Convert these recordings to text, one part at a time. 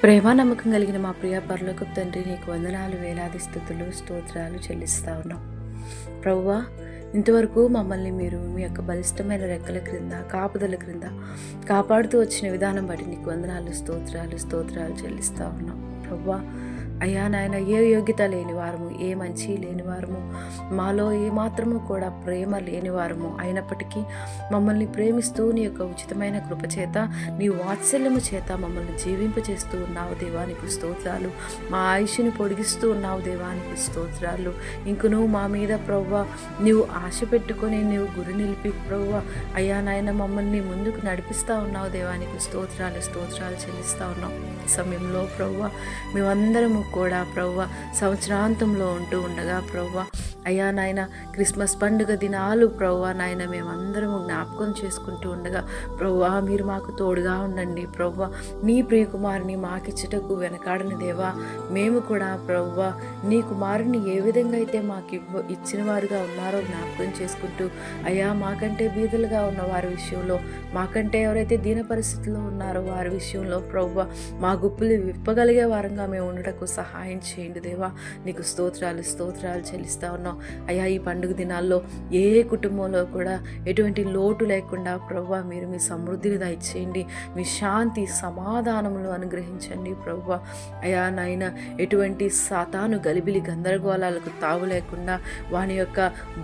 ప్రేమ నమ్మకం కలిగిన మా ప్రియ పరలోక తండ్రి నీకు వందనాలు వేలాది స్థుతులు స్తోత్రాలు చెల్లిస్తా ఉన్నాం. ప్రవ్వా ఇంతవరకు మమ్మల్ని మీరు మీ యొక్క బలిష్టమైన రెక్కల క్రింద కాపుదల క్రింద కాపాడుతూ వచ్చిన విధానం బట్టి నీకు వందనాలు స్తోత్రాలు స్తోత్రాలు చెల్లిస్తా ఉన్నాం. ప్రవ్వా అయ్యా నాయన ఏ యోగ్యత లేనివారము ఏ మంచి లేనివారము మాలో ఏమాత్రము కూడా ప్రేమ లేనివారము అయినప్పటికీ మమ్మల్ని ప్రేమిస్తూ నీ యొక్క ఉచితమైన కృప చేత నీ వాత్సల్యము చేత మమ్మల్ని జీవింపచేస్తూ ఉన్నావు దేవానికి స్తోత్రాలు. మా ఆయుష్ని పొడిగిస్తూ ఉన్నావు దేవానికి స్తోత్రాలు. ఇంకను నువ్వు మా మీద ప్రవ్వ నీవు ఆశ పెట్టుకొని నీవు గురి నిలిపి ప్రవ్వ. అయ్యా నాయన మమ్మల్ని ముందుకు నడిపిస్తా ఉన్నావు దేవానికి స్తోత్రాలు స్తోత్రాలు చెల్లిస్తూ ఉన్నావు ఈ సమయంలో ప్రవ్వ. మేమందరము కూడా ప్రవ్వ సంవత్సరాంతంలో ఉంటూ ఉండగా ప్రవ్వ అయ్యా నాయన క్రిస్మస్ పండుగ దినాలు ప్రవ్వ నాయన మేమందరము జ్ఞాపకం చేసుకుంటూ ఉండగా ప్రవ్వా మీరు మాకు తోడుగా ఉండండి. ప్రవ్వ నీ ప్రియకుమారిని మాకిచ్చుటకు వెనకాడని దేవా మేము కూడా ప్రవ్వ నీ కుమారుని ఏ విధంగా అయితే మాకు ఇవ్వ ఇచ్చిన వారుగా ఉన్నారో జ్ఞాపకం చేసుకుంటూ అయ్యా మాకంటే బీదలుగా ఉన్న వారి విషయంలో మాకంటే ఎవరైతే దీన పరిస్థితుల్లో ఉన్నారో వారి విషయంలో ప్రవ్వ మా గుప్పులు విప్పగలిగే వారంగా మేము ఉండటకు సహాయం చేయండి దేవా. నీకు స్తోత్రాలు స్తోత్రాలు చెల్లిస్తా ఉన్నాం. అయ్యా ఈ పండుగ దినాల్లో ఏ కుటుంబంలో కూడా ఎటువంటి లోటు లేకుండా ప్రభు మీరు మీ సమృద్ధిని దయచేయండి. మీ శాంతి సమాధానములు అనుగ్రహించండి ప్రభు అయా నాయన ఎటువంటి సాతాను గలిబిలి గందరగోళాలకు తావు లేకుండా వాని యొక్క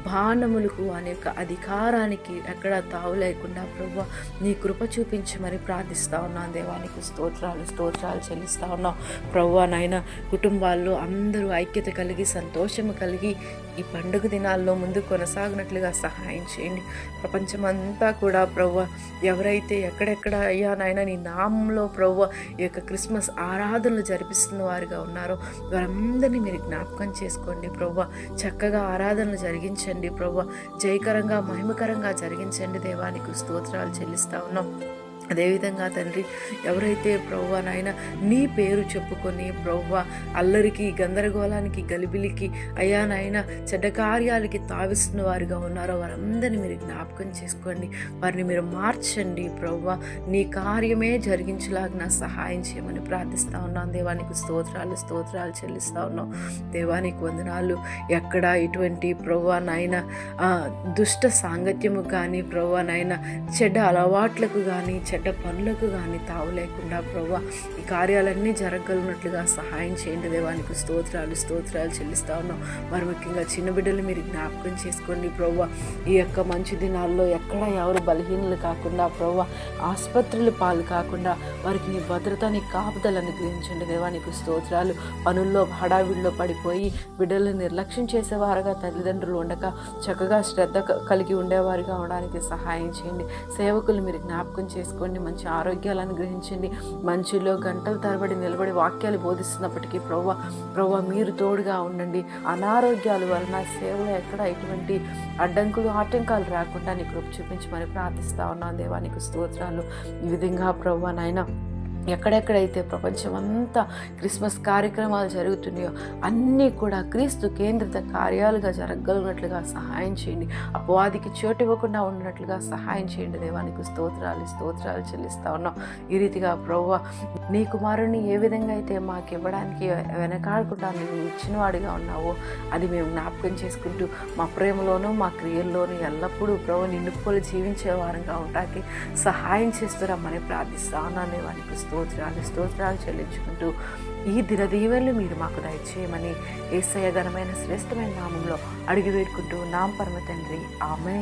బాణములకు వాని యొక్క అధికారానికి ఎక్కడ తావు లేకుండా ప్రభు నీ కృప చూపించమని ప్రార్థిస్తా ఉన్నాను దేవానికి స్తోత్రాలు స్తోత్రాలు చెల్లిస్తా ఉన్నాం. ప్రభు నాయన కుటుంబాల్లో అందరూ ఐక్యత కలిగి సంతోషము కలిగి ఈ పండుగ దినాల్లో ముందు కొనసాగినట్లుగా సహాయం చేయండి. ప్రపంచమంతా కూడా ప్రవ్వ ఎవరైతే ఎక్కడెక్కడ అయ్యా నాయన నీ నామంలో ప్రవ్వ ఈ యొక్క క్రిస్మస్ ఆరాధనలు జరిపిస్తున్న వారుగా ఉన్నారో వారందరినీ మీరు జ్ఞాపకం చేసుకోండి ప్రవ్వ. చక్కగా ఆరాధనలు జరిగించండి ప్రవ్వ. జయకరంగా మహిమకరంగా జరిగించండి దేవానికి స్తోత్రాలు చెల్లిస్తా ఉన్నాం. అదేవిధంగా తండ్రి ఎవరైతే ప్రవ్వ నాయన నీ పేరు చెప్పుకొని ప్రవ్వ అల్లరికి గందరగోళానికి గలిబిలికి అయ్యా నాయన చెడ్డ కార్యాలకి తావిస్తున్న వారిగా ఉన్నారో వారందరినీ మీరు జ్ఞాపకం చేసుకోండి. వారిని మీరు మార్చండి ప్రవ్వ. నీ కార్యమే జరిగించలాగిన సహాయం చేయమని ప్రార్థిస్తా ఉన్నాం. దేవానికి స్తోత్రాలు స్తోత్రాలు చెల్లిస్తా ఉన్నాం. దేవానికి వందనాలు. ఎక్కడ ఇటువంటి ప్రవ్వ నాయన దుష్ట సాంగత్యము కానీ ప్రవ్వ నాయన చెడ్డ అలవాట్లకు కానీ చెడ్డ పనులకు కానీ తావు లేకుండా ప్రభా ఈ కార్యాలన్నీ జరగగలిగినట్లుగా సహాయం చేయండి దేవానికి స్తోత్రాలు స్తోత్రాలు చెల్లిస్తా ఉన్నాం. మరి ముఖ్యంగా చిన్న బిడ్డలు మీరు జ్ఞాపకం చేసుకోండి ప్రభా ఈ యొక్క మంచి దినాల్లో ఎక్కడ ఎవరు బలహీనలు కాకుండా ప్రభా ఆసుపత్రులు పాలు కాకుండా వారికి నీ భద్రత నీ కాపుదలు అనుగ్రహించండి దేవానికి స్తోత్రాలు. పనుల్లో హడావిడిలో పడిపోయి బిడ్డలను నిర్లక్ష్యం చేసేవారుగా తల్లిదండ్రులు ఉండక చక్కగా శ్రద్ధ క- కలిగి ఉండేవారుగా ఉండడానికి సహాయం చేయండి. సేవకులు మీరు జ్ఞాపకం చేసుకోండి. మంచి ఆరోగ్యాలు అనుగ్రహించండి. మంచిలో గంటల తరబడి నిలబడి వాక్యాలు బోధిస్తున్నప్పటికీ ప్రవ్వ ప్రవ్వ మీరు తోడుగా ఉండండి. అనారోగ్యాల వలన సేవలో ఎక్కడ ఎటువంటి అడ్డంకులు ఆటంకాలు రాకుండా నీ కృప మరి ప్రార్థిస్తా ఉన్నాను దేవానికి స్తోత్రాలు. ఈ విధంగా ప్రవ్వ నాయన ఎక్కడెక్కడైతే ప్రపంచమంతా క్రిస్మస్ కార్యక్రమాలు జరుగుతున్నాయో అన్నీ కూడా క్రీస్తు కేంద్రిత కార్యాలుగా జరగగలిగినట్లుగా సహాయం చేయండి. అపవాదికి చోటు ఇవ్వకుండా ఉన్నట్లుగా సహాయం చేయండి. దేవానికి స్తోత్రాలు స్తోత్రాలు చెల్లిస్తా ఉన్నాం. ఈ రీతిగా ప్రవ్వ నీ కుమారుని ఏ విధంగా అయితే మాకు ఇవ్వడానికి వెనకాడకుండా నువ్వు ఇచ్చిన వాడిగా ఉన్నావో అది మేము జ్ఞాపకం చేసుకుంటూ మా ప్రేమలోనూ మా క్రియల్లోనూ ఎల్లప్పుడూ ప్రభు నిన్ను పోలి జీవించే వారంగా ఉండడానికి సహాయం చేస్తురమ్మని ప్రార్థిస్తానని ఉన్నాను స్తోత్రాలు స్తోత్రాలు చెల్లించుకుంటూ ఈ దినదీవెనలు మీరు మాకు దయచేయమని ఏసయ్య ఘనమైన శ్రేష్టమైన నామంలో అడిగి వేడుకుంటూ నాం పరమ తండ్రి ఆమె